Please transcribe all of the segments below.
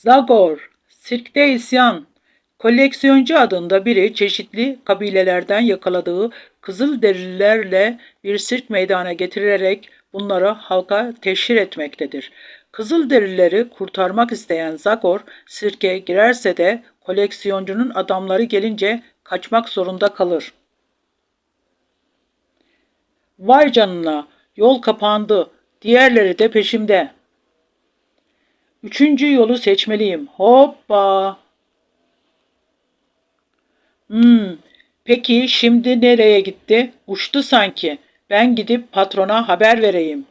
Zagor, sirkte isyan. Koleksiyoncu adında biri çeşitli kabilelerden yakaladığı Kızılderililerle bir sirk meydana getirerek bunları halka teşhir etmektedir. Kızılderilileri kurtarmak isteyen Zagor sirke girerse de koleksiyoncunun adamları gelince kaçmak zorunda kalır. Vay canına, yol kapandı. Diğerleri de peşimde. Üçüncü yolu seçmeliyim. Hoppa. Hmm, peki şimdi nereye gitti? Uçtu sanki. Ben gidip patrona haber vereyim.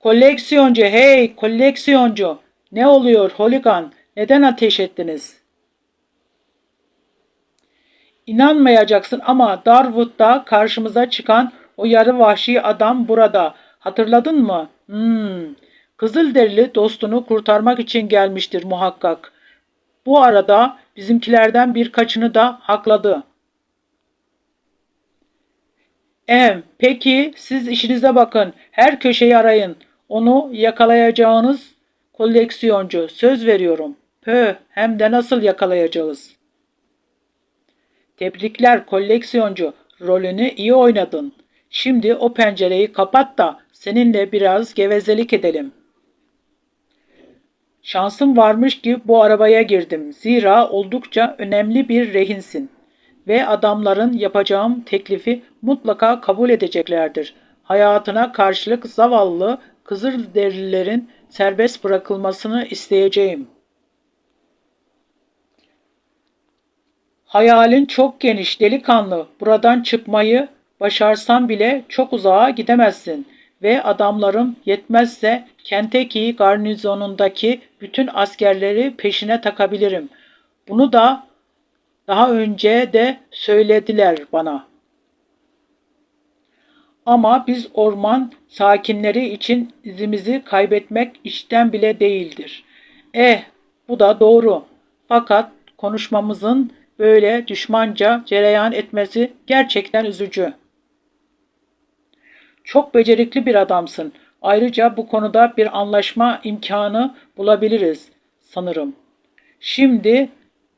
Koleksiyoncu, hey koleksiyoncu. Ne oluyor holigan? Neden ateş ettiniz? İnanmayacaksın ama Darwood'da karşımıza çıkan o yarı vahşi adam burada. Hatırladın mı? Hmm. Kızılderili dostunu kurtarmak için gelmiştir muhakkak. Bu arada bizimkilerden birkaçını da hakladı. Em, peki siz işinize bakın. Her köşeyi arayın. Onu yakalayacağınız koleksiyoncu. Söz veriyorum. Pö, hem de nasıl yakalayacağız? Tebrikler koleksiyoncu. Rolünü iyi oynadın. Şimdi o pencereyi kapat da seninle biraz gevezelik edelim. Şansım varmış ki bu arabaya girdim. Zira oldukça önemli bir rehinsin. Ve adamların yapacağım teklifi mutlaka kabul edeceklerdir. Hayatına karşılık zavallı Kızılderililerin serbest bırakılmasını isteyeceğim. Hayalin çok geniş delikanlı. Buradan çıkmayı başarsan bile çok uzağa gidemezsin ve adamlarım yetmezse Kentucky garnizonundaki bütün askerleri peşine takabilirim. Bunu da daha önce de söylediler bana. Ama biz orman sakinleri için izimizi kaybetmek işten bile değildir. Eh, bu da doğru. Fakat konuşmamızın böyle düşmanca cereyan etmesi gerçekten üzücü. Çok becerikli bir adamsın. Ayrıca bu konuda bir anlaşma imkanı bulabiliriz sanırım. Şimdi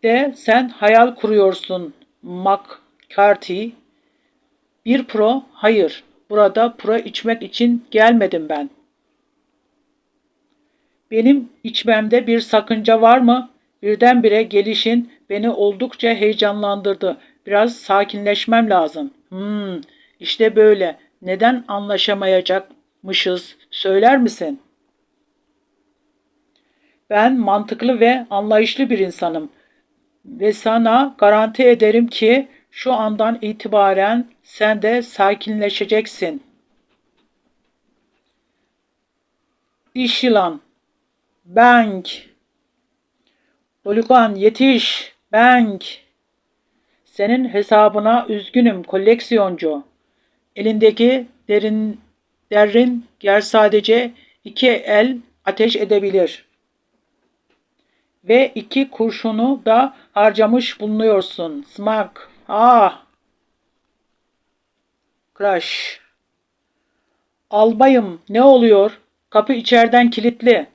de sen hayal kuruyorsun McCarthy. Bir pro, hayır. Burada pro içmek için gelmedim ben. Benim içmemde bir sakınca var mı? Birdenbire gelişin beni oldukça heyecanlandırdı. Biraz sakinleşmem lazım. Hmm, işte böyle. Neden anlaşamayacakmışız söyler misin? Ben mantıklı ve anlayışlı bir insanım ve sana garanti ederim ki şu andan itibaren sen de sakinleşeceksin. Diş yılan. Bang. Holigan yetiş. Bang. Senin hesabına üzgünüm koleksiyoncu. Elindeki derin derin yer sadece iki el ateş edebilir. Ve iki kurşunu da harcamış bulunuyorsun. Smack. Ah. Crash. Albayım ne oluyor? Kapı içeriden kilitli.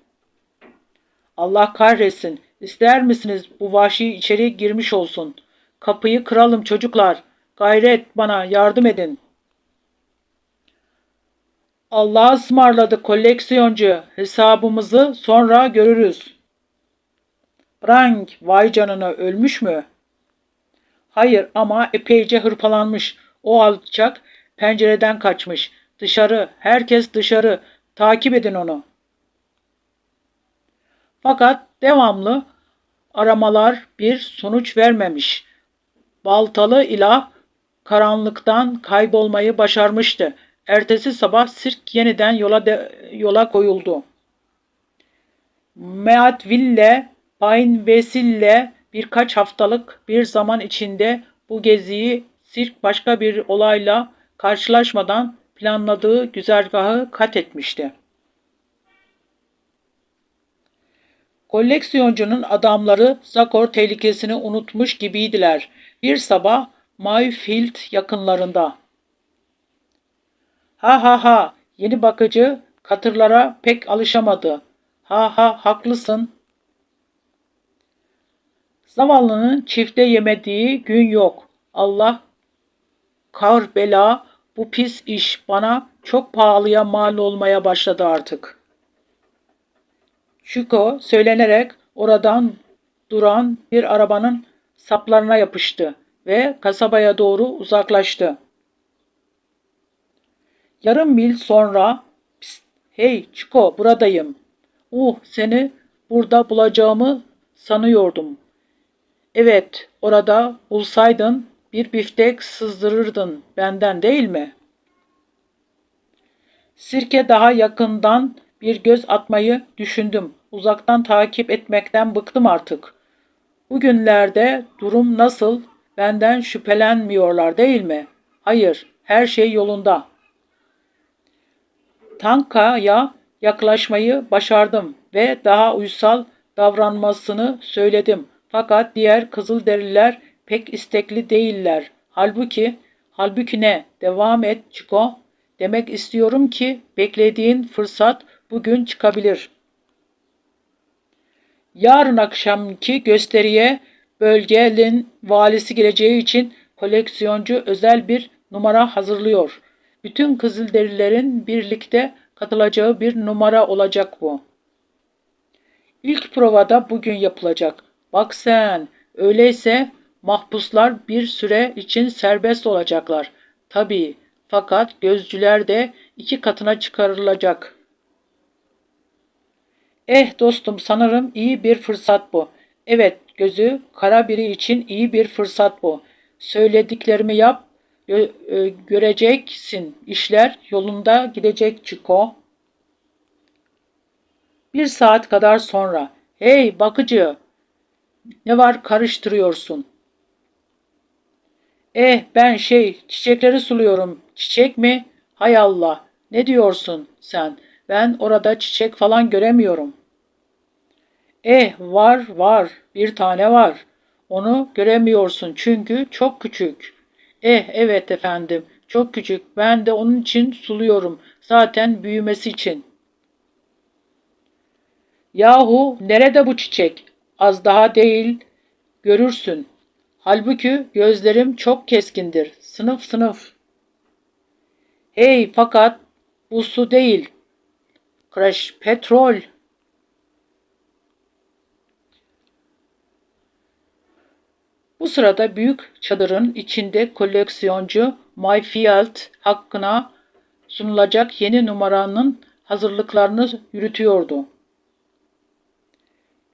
Allah kahretsin. İster misiniz bu vahşi içeri girmiş olsun? Kapıyı kıralım çocuklar. Gayret bana yardım edin. Allah'a ısmarladık koleksiyoncu. Hesabımızı sonra görürüz. Brank, vay canına ölmüş mü? Hayır ama epeyce hırpalanmış. O alçak pencereden kaçmış. Dışarı, herkes dışarı. Takip edin onu. Fakat devamlı aramalar bir sonuç vermemiş. Baltalı ilah karanlıktan kaybolmayı başarmıştı. Ertesi sabah sirk yeniden yola de, yola koyuldu. Meatville, Pine Vesille birkaç haftalık bir zaman içinde bu geziyi sirk başka bir olayla karşılaşmadan planladığı güzergahı kat etmişti. Koleksiyoncunun adamları Zakor tehlikesini unutmuş gibiydiler. Bir sabah Mayfield yakınlarında. Ha ha ha, yeni bakıcı katırlara pek alışamadı. Ha ha haklısın. Zavallının çifte yemediği gün yok. Allah kar bela bu pis iş bana çok pahalıya mal olmaya başladı artık. Çiko söylenerek oradan duran bir arabanın saplarına yapıştı ve kasabaya doğru uzaklaştı. Yarım mil sonra "Pst, hey Çiko buradayım. Uh seni burada bulacağımı sanıyordum. Evet orada bulsaydın bir biftek sızdırırdın benden değil mi? Sirke daha yakından bir göz atmayı düşündüm. Uzaktan takip etmekten bıktım artık. Bugünlerde durum nasıl? Benden şüphelenmiyorlar değil mi? Hayır, her şey yolunda. Tanka'ya yaklaşmayı başardım ve daha uysal davranmasını söyledim. Fakat diğer Kızılderililer pek istekli değiller. Halbuki, halbuki ne? Devam et Çiko. Demek istiyorum ki beklediğin fırsat bugün çıkabilir. Yarın akşamki gösteriye bölgenin valisi geleceği için koleksiyoncu özel bir numara hazırlıyor. Bütün Kızılderililerin birlikte katılacağı bir numara olacak bu. İlk provada bugün yapılacak. Bak sen, öyleyse mahpuslar bir süre için serbest olacaklar. Tabii, fakat gözcüler de iki katına çıkarılacak. Eh dostum sanırım iyi bir fırsat bu. Evet, gözü kara biri için iyi bir fırsat bu. Söylediklerimi yap, göreceksin. İşler yolunda gidecek Çiko. Bir saat kadar sonra. Hey bakıcı, ne var karıştırıyorsun? Eh ben şey çiçekleri suluyorum. Çiçek mi? Hay Allah. Ne diyorsun sen? Ben orada çiçek falan göremiyorum. Eh var var. Bir tane var. Onu göremiyorsun çünkü çok küçük. Eh evet efendim. Çok küçük. Ben de onun için suluyorum. Zaten büyümesi için. Yahu nerede bu çiçek? Az daha değil. Görürsün. Halbuki gözlerim çok keskindir. Sınıf sınıf. Hey fakat bu su değil. Crash petrol. Sırada büyük çadırın içinde koleksiyoncu Mayfield hakkına sunulacak yeni numaranın hazırlıklarını yürütüyordu.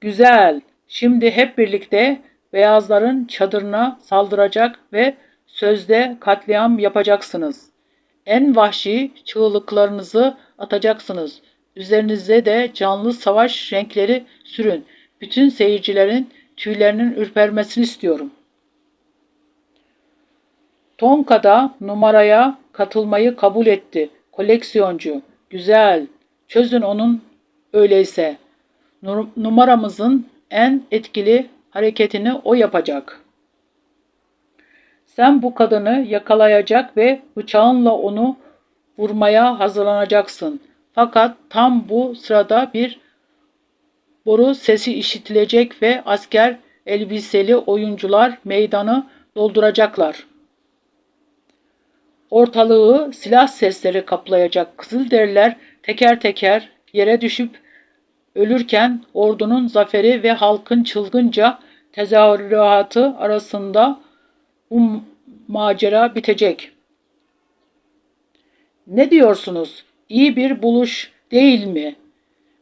Güzel. Şimdi hep birlikte beyazların çadırına saldıracak ve sözde katliam yapacaksınız. En vahşi çığlıklarınızı atacaksınız. Üzerinize de canlı savaş renkleri sürün. Bütün seyircilerin tüylerinin ürpermesini istiyorum. Tonka da numaraya katılmayı kabul etti. Koleksiyoncu. Güzel. Çözün onun öyleyse. Numaramızın en etkili hareketini o yapacak. Sen bu kadını yakalayacak ve bıçağınla onu vurmaya hazırlanacaksın. Fakat tam bu sırada bir boru sesi işitilecek ve asker elbiseli oyuncular meydanı dolduracaklar. Ortalığı silah sesleri kaplayacak. Kızılderililer teker teker yere düşüp ölürken ordunun zaferi ve halkın çılgınca tezahüratı arasında bu macera bitecek. Ne diyorsunuz? İyi bir buluş değil mi?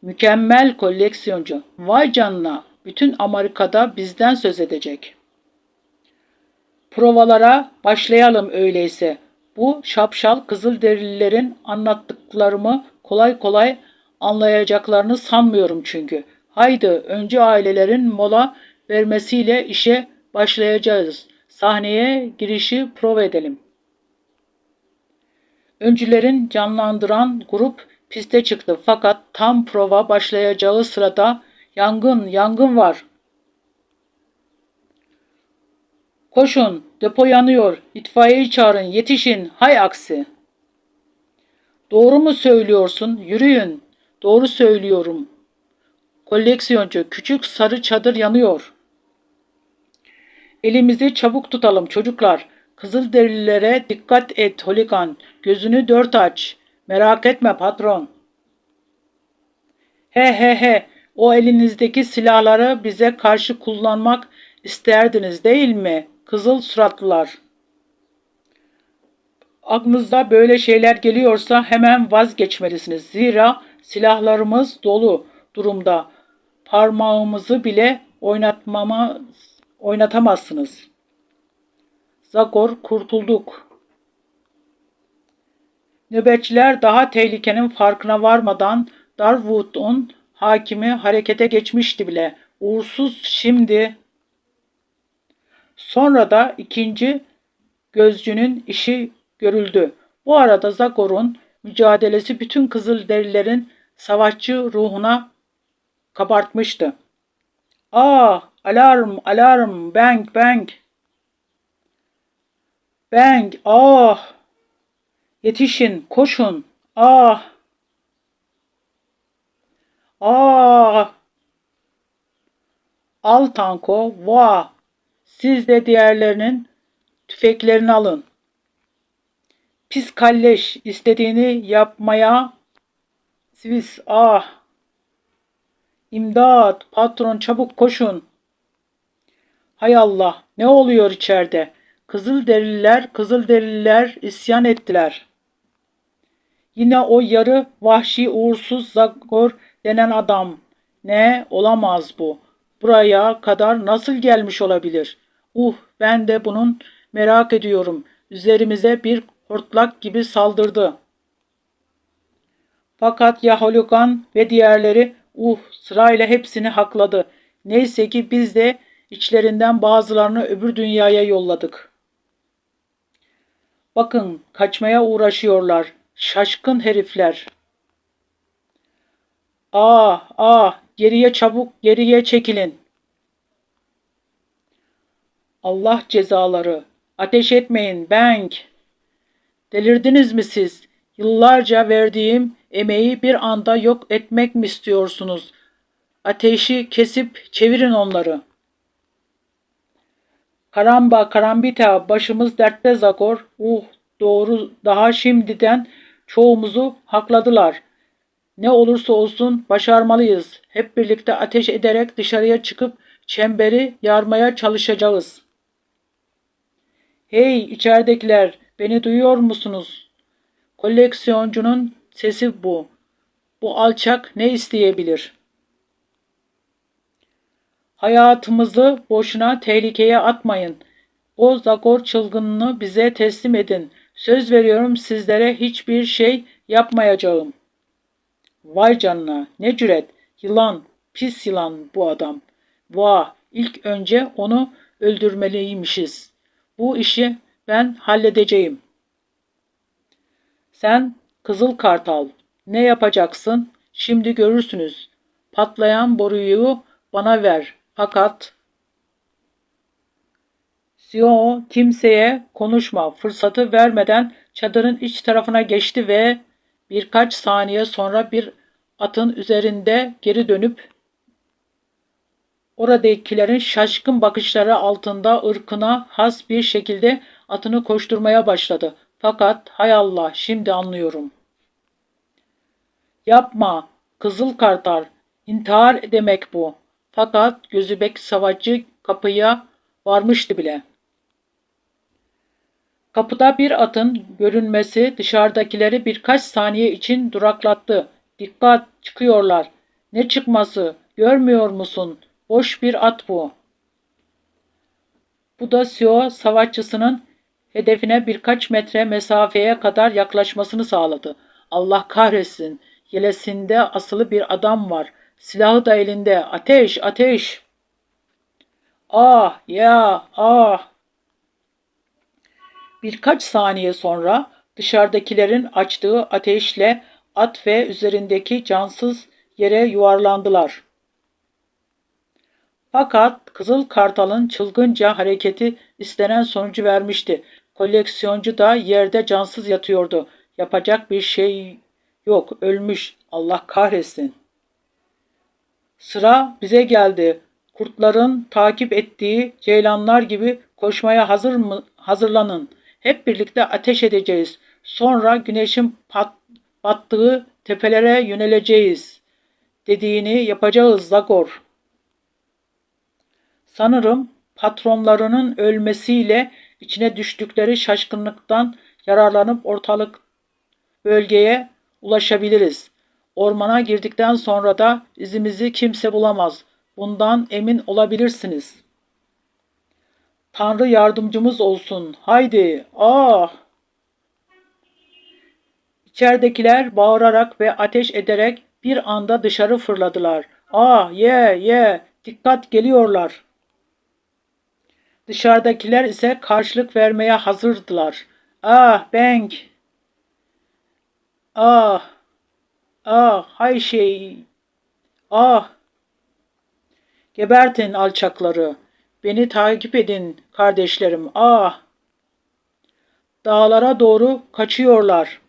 Mükemmel koleksiyoncu. Vay canına. Bütün Amerika'da bizden söz edecek. Provalara başlayalım öyleyse. Bu şapşal Kızılderililerin anlattıklarımı kolay kolay anlayacaklarını sanmıyorum çünkü. Haydi önce ailelerin mola vermesiyle işe başlayacağız. Sahneye girişi prova edelim. Öncülerin canlandıran grup piste çıktı fakat tam prova başlayacağı sırada yangın, yangın var. Koşun, depo yanıyor, itfaiyeyi çağırın, yetişin, hay aksi. Doğru mu söylüyorsun, yürüyün, doğru söylüyorum. Koleksiyoncu küçük sarı çadır yanıyor. Elimizi çabuk tutalım çocuklar. Kızılderililere dikkat et holigan. Gözünü dört aç. Merak etme patron. He he he. O elinizdeki silahları bize karşı kullanmak isterdiniz değil mi? Kızıl suratlılar. Aklınıza böyle şeyler geliyorsa hemen vazgeçmelisiniz. Zira silahlarımız dolu durumda. Parmağımızı bile oynatmama, oynatamazsınız. Zagor kurtulduk. Nöbetçiler daha tehlikenin farkına varmadan Darwood'un hakimi harekete geçmişti bile. Uğursuz şimdi. Sonra da ikinci gözcünün işi görüldü. Bu arada Zagor'un mücadelesi bütün Kızılderililerin savaşçı ruhuna kabartmıştı. Ah, alarm, alarm, bang, bang. Bang, ah. Yetişin, koşun. Ah. Ah. Al tanko, va. Siz de diğerlerinin tüfeklerini alın. Pis kalleş istediğini yapmaya Swiss ah. İmdat, patron çabuk koşun. Hay Allah, ne oluyor içeride? Kızılderililer, Kızılderililer isyan ettiler. Yine o yarı vahşi uğursuz Zagor denen adam. Ne olamaz bu. Buraya kadar nasıl gelmiş olabilir? Uh ben de bunun merak ediyorum. Üzerimize bir hortlak gibi saldırdı. Fakat Yaholugan ve diğerleri uh sırayla hepsini hakladı. Neyse ki biz de içlerinden bazılarını öbür dünyaya yolladık. Bakın kaçmaya uğraşıyorlar. Şaşkın herifler. Ah ah geriye çabuk geriye çekilin. Allah cezaları. Ateş etmeyin Bank. Delirdiniz mi siz? Yıllarca verdiğim emeği bir anda yok etmek mi istiyorsunuz? Ateşi kesip çevirin onları. Karamba karambita başımız dertte Zagor. Uh doğru daha şimdiden çoğumuzu hakladılar. Ne olursa olsun başarmalıyız. Hep birlikte ateş ederek dışarıya çıkıp çemberi yarmaya çalışacağız. Hey içeridekiler beni duyuyor musunuz? Koleksiyoncunun sesi bu. Bu alçak ne isteyebilir? Hayatımızı boşuna tehlikeye atmayın. O Zagor çılgınını bize teslim edin. Söz veriyorum sizlere hiçbir şey yapmayacağım. Vay canına ne cüret. Yılan, pis yılan bu adam. Vah ilk önce onu öldürmeliymişiz. Bu işi ben halledeceğim. Sen Kızıl Kartal ne yapacaksın? Şimdi görürsünüz. Patlayan boruyu bana ver. Fakat Sion kimseye konuşma fırsatı vermeden çadırın iç tarafına geçti ve birkaç saniye sonra bir atın üzerinde geri dönüp oradakilerin şaşkın bakışları altında ırkına has bir şekilde atını koşturmaya başladı. Fakat hay Allah şimdi anlıyorum. Yapma kızıl kartal intihar demek bu. Fakat gözübek savaşçı kapıya varmıştı bile. Kapıda bir atın görünmesi dışarıdakileri birkaç saniye için duraklattı. Dikkat çıkıyorlar. Ne çıkması? Görmüyor musun? Boş bir at bu. Bu da Sio savaşçısının hedefine birkaç metre mesafeye kadar yaklaşmasını sağladı. Allah kahretsin. Yelesinde asılı bir adam var. Silahı da elinde. Ateş, ateş. Ah, ya, ah. Birkaç saniye sonra dışarıdakilerin açtığı ateşle at ve üzerindeki cansız yere yuvarlandılar. Fakat Kızıl Kartal'ın çılgınca hareketi istenen sonucu vermişti. Koleksiyoncu da yerde cansız yatıyordu. Yapacak bir şey yok, ölmüş. Allah kahretsin. Sıra bize geldi. Kurtların takip ettiği ceylanlar gibi koşmaya hazır mı hazırlanın. Hep birlikte ateş edeceğiz. Sonra güneşin pat, battığı tepelere yöneleceğiz. Dediğini yapacağız Zagor. Sanırım patronlarının ölmesiyle içine düştükleri şaşkınlıktan yararlanıp ortalık bölgeye ulaşabiliriz. Ormana girdikten sonra da izimizi kimse bulamaz. Bundan emin olabilirsiniz. Tanrı yardımcımız olsun. Haydi. Ah! İçeridekiler bağırarak ve ateş ederek bir anda dışarı fırladılar. Ah ye ye dikkat geliyorlar. Dışarıdakiler ise karşılık vermeye hazırdılar. Ah Bank! Ah! Ah hay şey! Ah! Gebertin alçakları. Beni takip edin kardeşlerim. Ah! Dağlara doğru kaçıyorlar.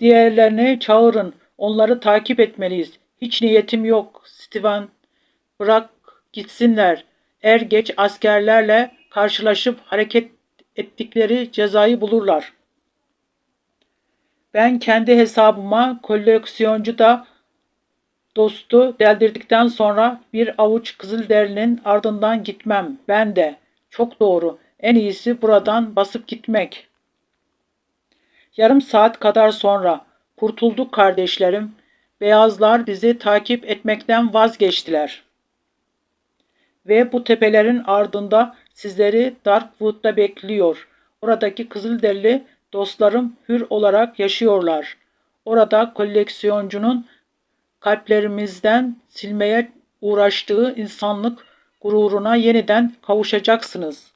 Diğerlerini çağırın. Onları takip etmeliyiz. Hiç niyetim yok. Steven bırak gitsinler. Er geç askerlerle karşılaşıp hareket ettikleri cezayı bulurlar. Ben kendi hesabıma koleksiyoncu da dostu deldirdikten sonra bir avuç kızılderinin ardından gitmem. Ben de. Çok doğru. En iyisi buradan basıp gitmek. Yarım saat kadar sonra kurtulduk kardeşlerim. Beyazlar bizi takip etmekten vazgeçtiler. Ve bu tepelerin ardında sizleri Darkwood'da bekliyor. Oradaki kızılderili dostlarım hür olarak yaşıyorlar. Orada koleksiyoncunun kalplerimizden silmeye uğraştığı insanlık gururuna yeniden kavuşacaksınız.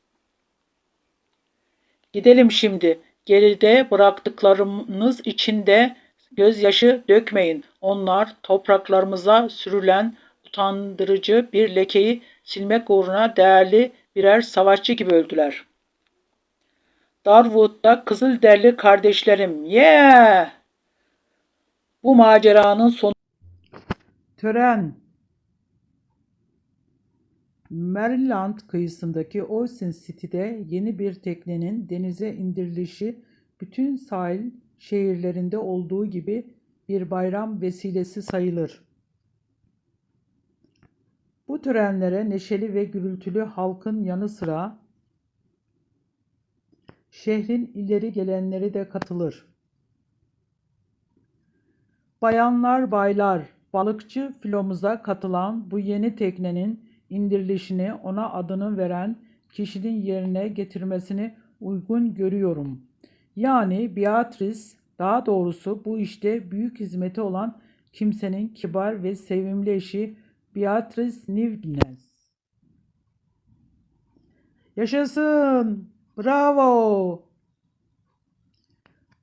Gidelim şimdi. Geride bıraktıklarımız içinde gözyaşı dökmeyin. Onlar topraklarımıza sürülen utandırıcı bir lekeyi silmek uğruna değerli birer savaşçı gibi öldüler. Darwood'da Kızılderili kardeşlerim. Yeah! Bu maceranın sonu Tören Maryland kıyısındaki Ocean City'de yeni bir teknenin denize indirilişi bütün sahil şehirlerinde olduğu gibi bir bayram vesilesi sayılır. Bu törenlere neşeli ve gürültülü halkın yanı sıra şehrin ileri gelenleri de katılır. Bayanlar, baylar, balıkçı filomuza katılan bu yeni teknenin indirilişini ona adını veren kişinin yerine getirmesini uygun görüyorum. Yani Beatrice, daha doğrusu bu işte büyük hizmeti olan kimsenin kibar ve sevimli eşi Beatrice Nivnes. Yaşasın! Bravo!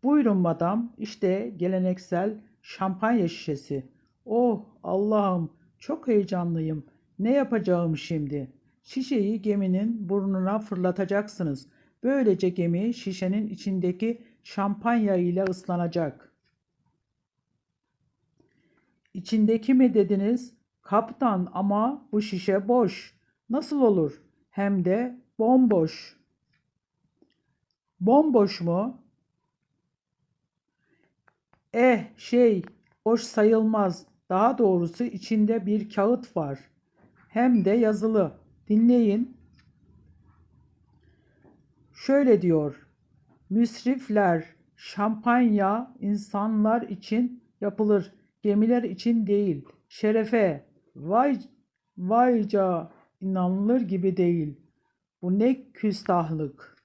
Buyurun madam, işte geleneksel şampanya şişesi. Oh Allah'ım, çok heyecanlıyım. Ne yapacağım şimdi? Şişeyi geminin burnuna fırlatacaksınız. Böylece gemi şişenin içindeki şampanya ile ıslanacak. İçindeki mi dediniz? Kaptan ama bu şişe boş. Nasıl olur? Hem de bomboş. Bomboş mu? Eh şey boş sayılmaz. Daha doğrusu içinde bir kağıt var. Hem de yazılı. Dinleyin. Şöyle diyor. Müsrifler, şampanya insanlar için yapılır. Gemiler için değil. Şerefe. Vay vayca inanılır gibi değil. Bu ne küstahlık.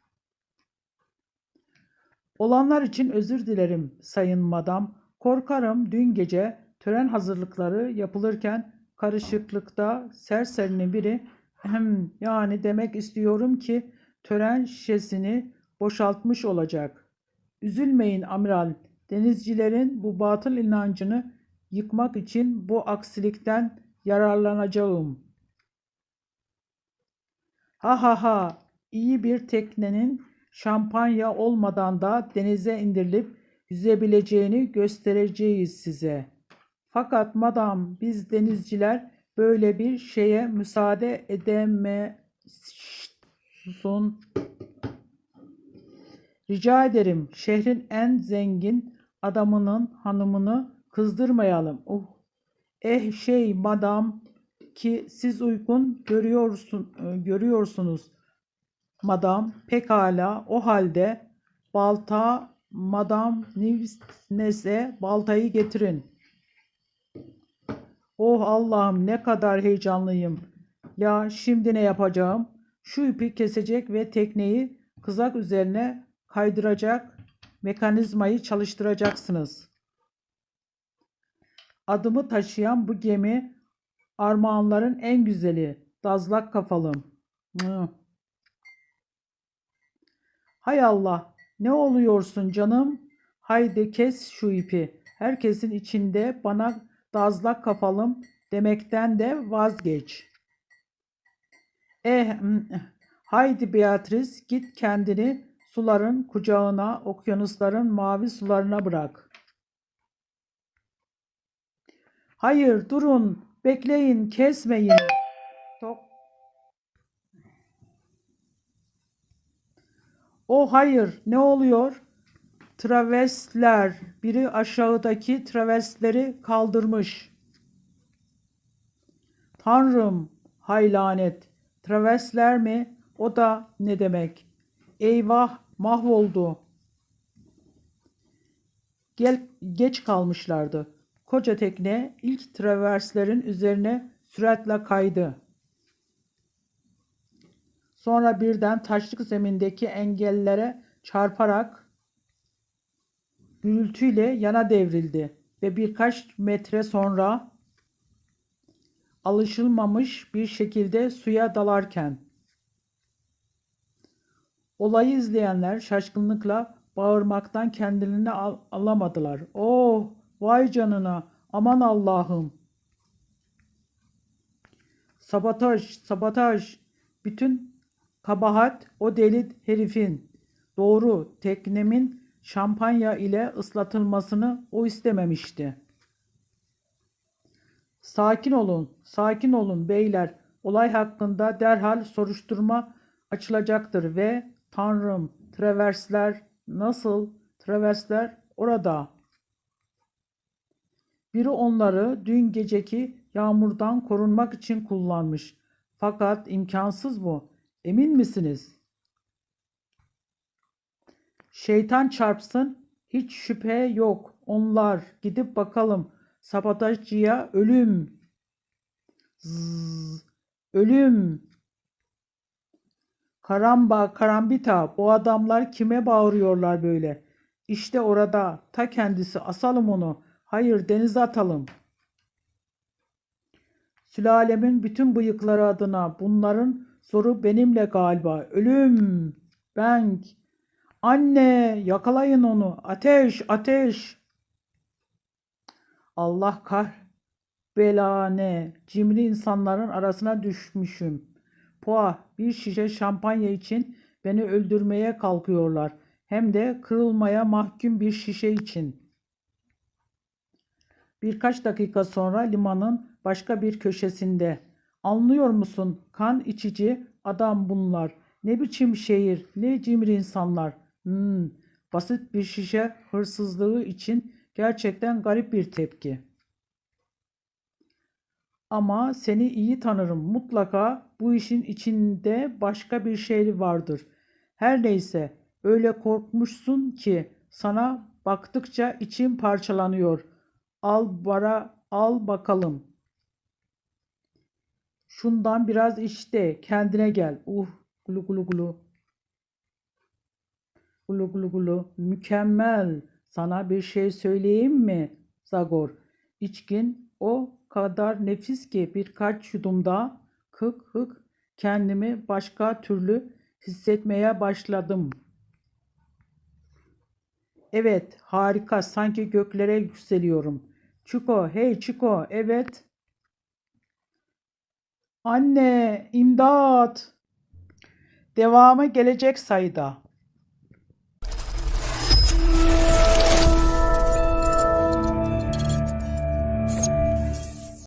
Olanlar için özür dilerim sayın madam. Korkarım dün gece tören hazırlıkları yapılırken karışıklıkta serserinin biri hem yani demek istiyorum ki tören şişesini boşaltmış olacak. Üzülmeyin amiral. Denizcilerin bu batıl inancını yıkmak için bu aksilikten yararlanacağım. Ha ha ha. İyi bir teknenin şampanya olmadan da denize indirilip yüzebileceğini göstereceğiz size. Fakat madam biz denizciler böyle bir şeye müsaade edemezsun. Rica ederim şehrin en zengin adamının hanımını kızdırmayalım. Oh. Eh şey madam ki siz uygun görüyorsun, e, görüyorsunuz. Madam pekala o halde balta madam Nives'e baltayı getirin. Oh Allah'ım ne kadar heyecanlıyım. Ya şimdi ne yapacağım? Şu ipi kesecek ve tekneyi kızak üzerine kaydıracak mekanizmayı çalıştıracaksınız. Adımı taşıyan bu gemi armağanların en güzeli. Dazlak kafalım. Hay Allah, ne oluyorsun canım? Haydi kes şu ipi. Herkesin içinde bana dazlak kafalım demekten de vazgeç. Eh, hmm, haydi Beatrice git kendini suların kucağına, okyanusların mavi sularına bırak. Hayır, durun, bekleyin, kesmeyin. Tok. O hayır, ne oluyor? Travesler, biri aşağıdaki travesleri kaldırmış. Tanrım, hay lanet. Travesler mi? O da ne demek? Eyvah, mahvoldu. Gel, geç kalmışlardı. Koca tekne ilk traverslerin üzerine süratle kaydı. Sonra birden taşlık zemindeki engellere çarparak gürültüyle yana devrildi ve birkaç metre sonra alışılmamış bir şekilde suya dalarken olayı izleyenler şaşkınlıkla bağırmaktan kendilerini al- alamadılar. Oh, vay canına, aman Allah'ım. Sabotaj, sabotaj. Bütün kabahat o deli herifin. Doğru, teknemin şampanya ile ıslatılmasını o istememişti. Sakin olun, sakin olun beyler. Olay hakkında derhal soruşturma açılacaktır ve Tanrım, traversler nasıl? Traversler orada. Biri onları dün geceki yağmurdan korunmak için kullanmış. Fakat imkansız bu. Emin misiniz? Şeytan çarpsın, hiç şüphe yok. Onlar gidip bakalım. Sabotajcıya ölüm. Zzz, ölüm. Karamba, karambita, bu adamlar kime bağırıyorlar böyle? İşte orada, ta kendisi, asalım onu. Hayır, denize atalım. Sülalemin bütün bıyıkları adına bunların soru benimle galiba. Ölüm. Ben. Anne, yakalayın onu. Ateş, ateş. Allah kah belane. Cimri insanların arasına düşmüşüm. Poa, bir şişe şampanya için beni öldürmeye kalkıyorlar. Hem de kırılmaya mahkum bir şişe için. Birkaç dakika sonra limanın başka bir köşesinde. Anlıyor musun? Kan içici adam bunlar. Ne biçim şehir, ne cimri insanlar. Hmm, basit bir şişe hırsızlığı için gerçekten garip bir tepki. Ama seni iyi tanırım. Mutlaka bu işin içinde başka bir şey vardır. Her neyse, öyle korkmuşsun ki sana baktıkça içim parçalanıyor. Al bara, al bakalım. Şundan biraz içte, kendine gel. Uh, gulu gulu gulu. Gulu gulu gulu. Mükemmel. Sana bir şey söyleyeyim mi Zagor? İçkin o kadar nefis ki birkaç yudumda hık hık kendimi başka türlü hissetmeye başladım. Evet, harika. Sanki göklere yükseliyorum. Çiko, hey Çiko, evet. Anne, imdat. Devamı gelecek sayıda.